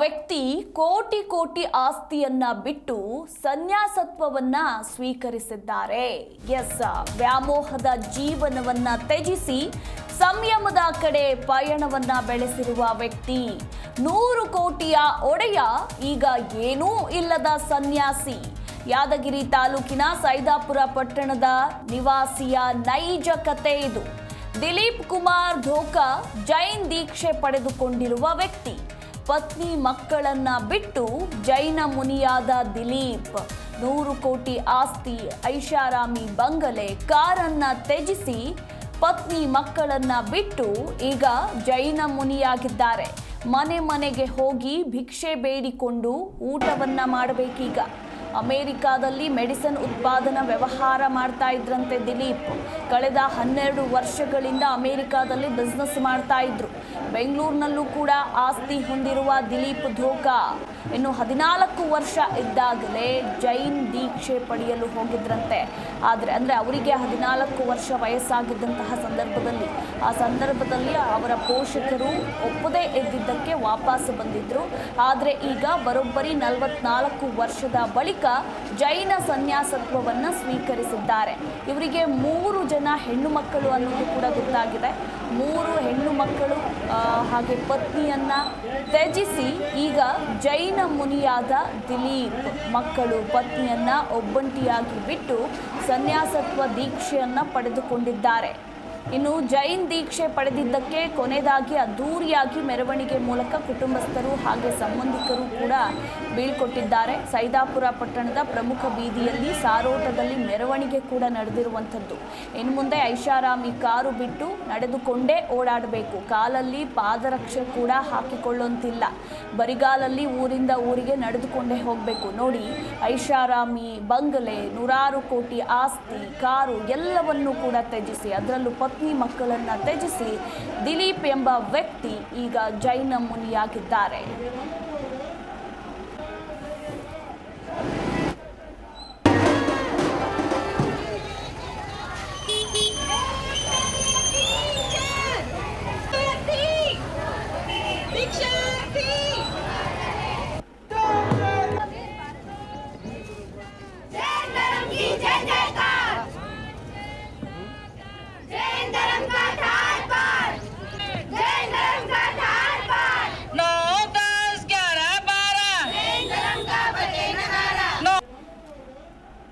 ವ್ಯಕ್ತಿ ಕೋಟಿ ಕೋಟಿ ಆಸ್ತಿಯನ್ನ ಬಿಟ್ಟು ಸನ್ಯಾಸತ್ವವನ್ನ ಸ್ವೀಕರಿಸಿದ್ದಾರೆ. ಎಸ್, ವ್ಯಾಮೋಹದ ಜೀವನವನ್ನ ತ್ಯಜಿಸಿ ಸಂಯಮದ ಕಡೆ ಪಯಣವನ್ನ ಬೆಳೆಸಿರುವ ವ್ಯಕ್ತಿ ನೂರು ಕೋಟಿಯ ಒಡೆಯ ಈಗ ಏನೂ ಇಲ್ಲದ ಸನ್ಯಾಸಿ. ಯಾದಗಿರಿ ತಾಲೂಕಿನ ಸೈದಾಪುರ ಪಟ್ಟಣದ ನಿವಾಸಿಯ ನೈಜ ಕತೆ ಇದು. ದಿಲೀಪ್ ಕುಮಾರ್ ಧೋಕ ಜೈನ್ ದೀಕ್ಷೆ ಪಡೆದುಕೊಂಡಿರುವ ವ್ಯಕ್ತಿ. ಪತ್ನಿ ಮಕ್ಕಳನ್ನ ಬಿಟ್ಟು ಜೈನ ಮುನಿಯಾದ ದಿಲೀಪ್. ನೂರು ಕೋಟಿ ಆಸ್ತಿ, ಐಷಾರಾಮಿ ಬಂಗಲೆ, ಕಾರನ್ನ ತ್ಯಜಿಸಿ ಪತ್ನಿ ಮಕ್ಕಳನ್ನ ಬಿಟ್ಟು ಈಗ ಜೈನ ಮುನಿಯಾಗಿದ್ದಾರೆ. ಮನೆ ಮನೆಗೆ ಹೋಗಿ ಭಿಕ್ಷೆ ಬೇಡಿಕೊಂಡು ಊಟವನ್ನ ಮಾಡಬೇಕೀಗ. ಅಮೆರಿಕಾದಲ್ಲಿ ಮೆಡಿಸಿನ್ ಉತ್ಪಾದನಾ ವ್ಯವಹಾರ ಮಾಡ್ತಾ ಇದ್ರಂತೆ ದಿಲೀಪ್. ಕಳೆದ ಹನ್ನೆರಡು ವರ್ಷಗಳಿಂದ ಅಮೇರಿಕಾದಲ್ಲಿ ಬಿಸ್ನೆಸ್ ಮಾಡ್ತಾ ಇದ್ರು. ಬೆಂಗಳೂರಿನಲ್ಲೂ ಕೂಡ ಆಸ್ತಿ ಹೊಂದಿರುವ ದಿಲೀಪ್ ಧೋಕಾ. ಇನ್ನು ಹದಿನಾಲ್ಕು ವರ್ಷ ಇದ್ದಾಗಲೇ ಜೈನ್ ದೀಕ್ಷೆ ಪಡೆಯಲು ಹೋಗಿದ್ರಂತೆ. ಆದರೆ ಅಂದರೆ ಅವರಿಗೆ ಹದಿನಾಲ್ಕು ವರ್ಷ ವಯಸ್ಸಾಗಿದ್ದಂತಹ ಸಂದರ್ಭದಲ್ಲಿ, ಆ ಸಂದರ್ಭದಲ್ಲಿ ಅವರ ಪೋಷಕರು ಒಪ್ಪದೇ ಇದ್ದಿದ್ದಕ್ಕೆ ವಾಪಸ್ ಬಂದಿದ್ದರು ಆದರೆ ಈಗ ಬರೋಬ್ಬರಿ ನಲವತ್ನಾಲ್ಕು ವರ್ಷದ ಬಳಿಕ ಜೈನ ಸನ್ಯಾಸತ್ವವನ್ನು ಸ್ವೀಕರಿಸಿದ್ದಾರೆ. ಇವರಿಗೆ ಮೂರು ಜನ ಹೆಣ್ಣು ಮಕ್ಕಳು ಅನ್ನೋದು ಕೂಡ ಗೊತ್ತಾಗಿದೆ. ಮೂರು ಹೆಣ್ಣು ಮಕ್ಕಳು ಹಾಗೆ ಪತ್ನಿಯನ್ನ ತ್ಯಜಿಸಿ ಈಗ ಜೈನ ಮುನಿಯಾದ ದಿಲೀಪ್ ಮಕ್ಕಳು ಪತ್ನಿಯನ್ನ ಒಬ್ಬಂಟಿಯಾಗಿ ಬಿಟ್ಟು ಸನ್ಯಾಸತ್ವ ದೀಕ್ಷೆಯನ್ನ ಪಡೆದುಕೊಂಡಿದ್ದಾರೆ. ಇನ್ನು ಜೈನ್ ದೀಕ್ಷೆ ಪಡೆದಿದ್ದಕ್ಕೆ ಕೊನೆಯದಾಗಿ ಅದ್ದೂರಿಯಾಗಿ ಮೆರವಣಿಗೆ ಮೂಲಕ ಕುಟುಂಬಸ್ಥರು ಹಾಗೆ ಸಂಬಂಧಿಕರು ಕೂಡ ಬೀಳ್ಕೊಟ್ಟಿದ್ದಾರೆ. ಸೈದಾಪುರ ಪಟ್ಟಣದ ಪ್ರಮುಖ ಬೀದಿಯಲ್ಲಿ ಸಾರೋಟದಲ್ಲಿ ಮೆರವಣಿಗೆ ಕೂಡ ನಡೆದಿರುವಂಥದ್ದು. ಇನ್ನು ಮುಂದೆ ಐಷಾರಾಮಿ ಕಾರು ಬಿಟ್ಟು ನಡೆದುಕೊಂಡೇ ಓಡಾಡಬೇಕು. ಕಾಲಲ್ಲಿ ಪಾದರಕ್ಷೆ ಕೂಡ ಹಾಕಿಕೊಳ್ಳುವಂತಿಲ್ಲ. ಬರಿಗಾಲಲ್ಲಿ ಊರಿಂದ ಊರಿಗೆ ನಡೆದುಕೊಂಡೇ ಹೋಗಬೇಕು. ನೋಡಿ, ಐಷಾರಾಮಿ ಬಂಗಲೆ, ನೂರಾರು ಕೋಟಿ ಆಸ್ತಿ, ಕಾರು ಎಲ್ಲವನ್ನೂ ಕೂಡ ತ್ಯಜಿಸಿ, ಅದರಲ್ಲೂ ಪತ್ನಿ ಮಕ್ಕಳನ್ನು ತ್ಯಜಿಸಿ ದಿಲೀಪ್ ಎಂಬ ವ್ಯಕ್ತಿ ಈಗ ಜೈನ ಮುನಿಯಾಗಿದ್ದಾರೆ.